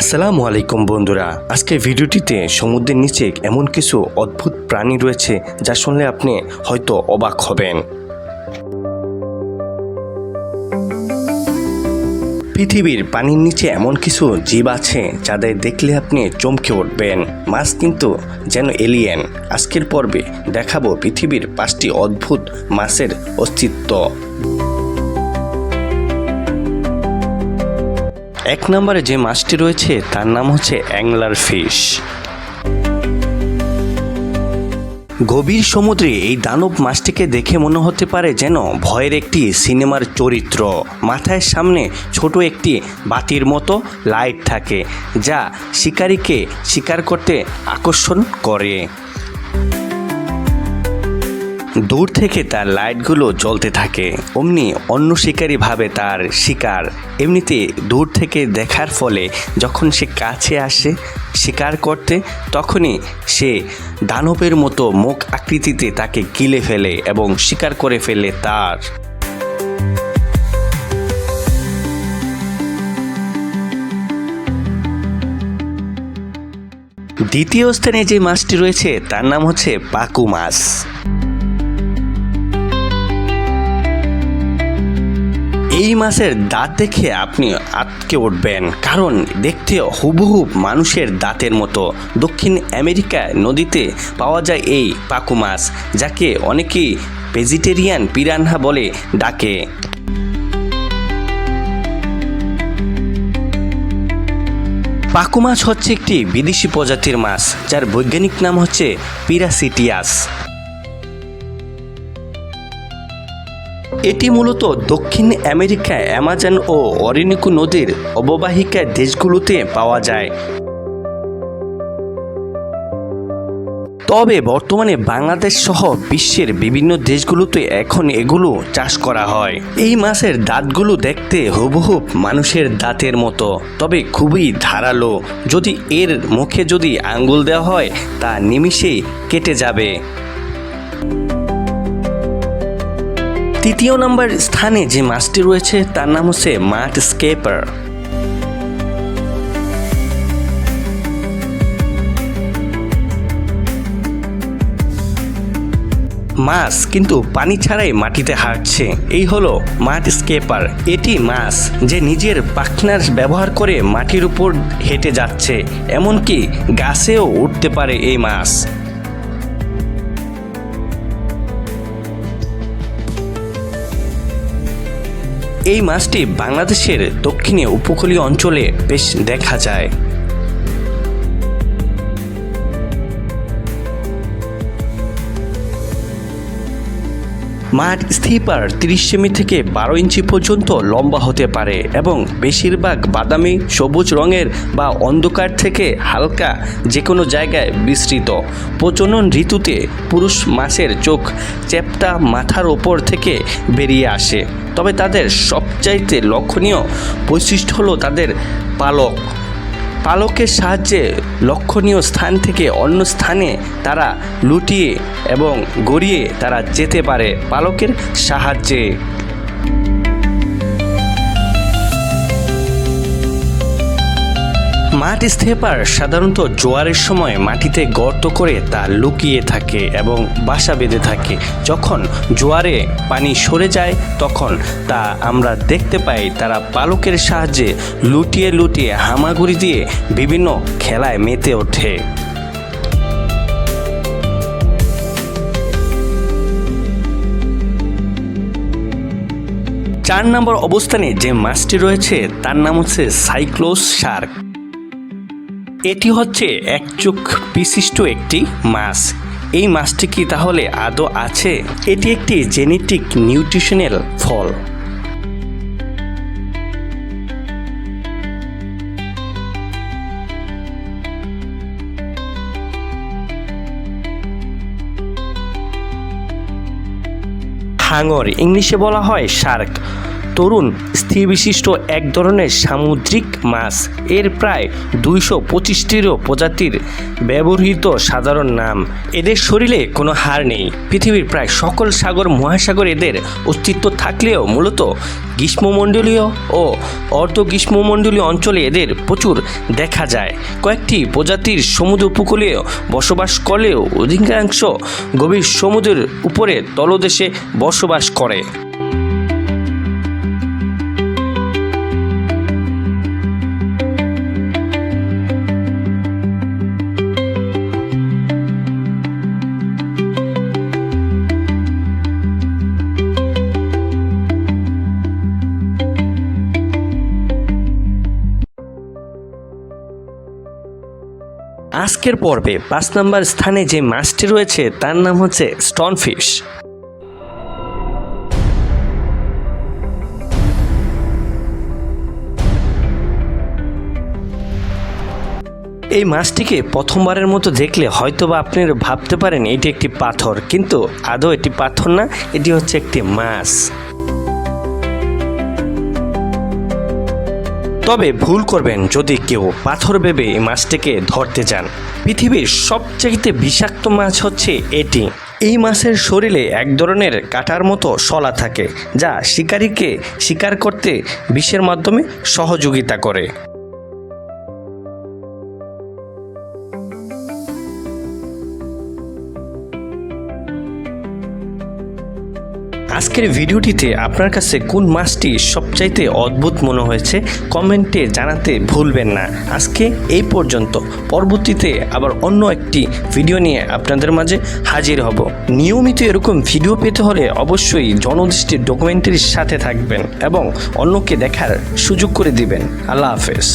আসসালামু আলাইকুম বন্ধুরা। আজকের ভিডিওটিতে সমুদ্রের নিচে এমন কিছু অদ্ভুত প্রাণী রয়েছে যা শুনলে আপনি হয়তো অবাক হবেন। পৃথিবীর পানির নিচে এমন কিছু জীব আছে যাদের দেখলে আপনি চমকে উঠবেন। মাছ কিন্তু যেন এলিয়েন আজকের পর্বে দেখাবো পৃথিবীর পাঁচটি অদ্ভুত মাছের অস্তিত্ব। এক নম্বরে যে মাছটি রয়েছে, তার নাম হচ্ছে অ্যাংলার ফিশ। গভীর সমুদ্রে এই দানব মাছটিকে দেখে মনে হতে পারে যেন ভয়ের একটি সিনেমার চরিত্র। মাথায় সামনে ছোট একটি বাতির মতো লাইট থাকে, যা শিকারীকে শিকার করতে আকর্ষণ করে। দূর থেকে তার লাইটগুলো জ্বলতে থাকে। অমনি অন্য শিকারী ভাবে তার শিকার এমনিতে দূর থেকে দেখার ফলে যখন সে কাছে আসে শিকার করতে, তখনই সে দানবের মতো মুখ আকৃতিতে তাকে গিলে ফেলে এবং শিকার করে ফেলে তার। দ্বিতীয় স্থানে যে মাছটি রয়েছে, তার নাম হচ্ছে পাকু মাছ। এই মাছের দাঁত দেখে আপনি আটকে উঠবেন। কারণ দেখতে হুবহু মানুষের দাঁতের মতো। দক্ষিণ আমেরিকা নদীতে পাওয়া যায় এই পাকু মাছ, যাকে অনেকেই ভেজিটেরিয়ান পিরানহা বলে ডাকে। পাকু মাছ হচ্ছে একটি বিদেশি প্রজাতির মাছ, যার বৈজ্ঞানিক নাম হচ্ছে পিরাসিটিয়াস। এটি মূলত দক্ষিণ আমেরিকা অ্যামাজন ও অরিনিকু নদীর অববাহিকা দেশগুলোতে পাওয়া যায়। তবে বর্তমানে বাংলাদেশ সহ বিশ্বের বিভিন্ন দেশগুলোতে এখন এগুলো চাষ করা হয়। এই মাছের দাঁতগুলো দেখতে হুবহু মানুষের দাঁতের মতো, তবে খুবই ধারালো। যদি এর মুখে যদি আঙ্গুল দেওয়া হয়, তা নিমিষেই কেটে যাবে। তৃতীয় নম্বর স্থানে যে মাছটি রয়েছে, তার নাম হচ্ছে মাঠ স্কেপার। মাছ কিন্তু পানি ছাড়াই মাটিতে হাঁটছে। এই হলো মাঠ স্কেপার। এটি মাছ যে নিজের পাখনার ব্যবহার করে মাটির উপর হেঁটে যাচ্ছে, এমনকি গাছেও উঠতে পারে এই মাছ। এই মাছটি বাংলাদেশের দক্ষিণে উপকূলীয় অঞ্চলে বেশ দেখা যায়। মাঠ স্লিপার তিরিশ সেমি থেকে বারো ইঞ্চি পর্যন্ত লম্বা হতে পারে এবং বেশিরভাগ বাদামি, সবুজ রঙের বা অন্ধকার থেকে হালকা যে কোনো জায়গায় বিস্তৃত। প্রজনন ঋতুতে পুরুষ মাছের চোখ চ্যাপটা মাথার ওপর থেকে বেরিয়ে আসে। তবে তাদের সবচাইতে লক্ষণীয় বৈশিষ্ট্য হলো তাদের পালক। পালকের সাহায্যে লক্ষণীয় স্থান থেকে অন্য স্থানে তারা লুটিয়ে এবং গড়িয়ে তারা যেতে পারে পালকের সাহায্যে। মাঠ স্টেপার সাধারণত জোয়ারের সময় মাটিতে গর্ত করে তা লুকিয়ে থাকে এবং বাসা বেঁধে থাকে। যখন জোয়ারে পানি সরে যায়, তখন তা আমরা দেখতে পাই তারা পালকের সাহায্যে লুটিয়ে লুটিয়ে হামাগুড়ি দিয়ে বিভিন্ন খেলায় মেতে ওঠে। চার নম্বর অবস্থানে যে মাছটি রয়েছে, তার নাম হচ্ছে সাইক্লোস শার্ক। এটি হচ্ছে এক চোখ বিশিষ্ট একটি মাছ। এই মাছটি কি তাহলে আদৌ আছে? এটি একটি জেনেটিক নিউট্রিশনাল ফল। হাঙর, ইংলিশে বলা হয় শার্ক। তরুণ স্থিরবিশিষ্ট এক ধরনের সামুদ্রিক মাছ। এর প্রায় দুইশো পঁচিশটিরও প্রজাতির ব্যবহৃত সাধারণ নাম। এদের শরীরে কোনো হাড় নেই। পৃথিবীর প্রায় সকল সাগর মহাসাগর এদের অস্তিত্ব থাকলেও মূলত গ্রীষ্মমণ্ডলীয় ও অর্ধ গ্রীষ্মমণ্ডলীয় অঞ্চলে এদের প্রচুর দেখা যায়। কয়েকটি প্রজাতির সমুদ্র উপকূলীয় বসবাস করলেও অধিকাংশ গভীর সমুদ্রের উপরে তলদেশে বসবাস করে। আজকের পর্বে পাঁচ নম্বর স্থানে যে মাছটি রয়েছে, তার নাম হচ্ছে স্টনফিশ এই মাছটিকে প্রথমবারের মতো দেখলে হয়তো বা আপনারা ভাবতে পারেন, এটি একটি পাথর। কিন্তু আদৌ এটি পাথর না, এটি হচ্ছে একটি মাছ। তবে ভুল করবেন যদি কেউ পাথর ভেবে এই মাছটিকে ধরতে যান। পৃথিবীর সবচাইতে বিষাক্ত মাছ হচ্ছে এটি। এই মাছের শরীরে এক ধরনের কাটার মতো শলা থাকে, যা শিকারীকে শিকার করতে বিষের মাধ্যমে সহযোগিতা করে। আজকের ভিডিওটিতে আপনার কাছে কোন মাছটি সবচাইতে অদ্ভুত মনে হয়েছে, কমেন্টে জানাতে ভুলবেন না। আজকে এই পর্যন্ত। পরবর্তীতে আবার অন্য একটি ভিডিও নিয়ে আপনাদের মাঝে হাজির হব। নিয়মিত এরকম ভিডিও পেতে হলে অবশ্যই জনদৃষ্টির ডকুমেন্টারির সাথে থাকবেন এবং অন্যকে দেখার সুযোগ করে দিবেন। আল্লাহ হাফেজ।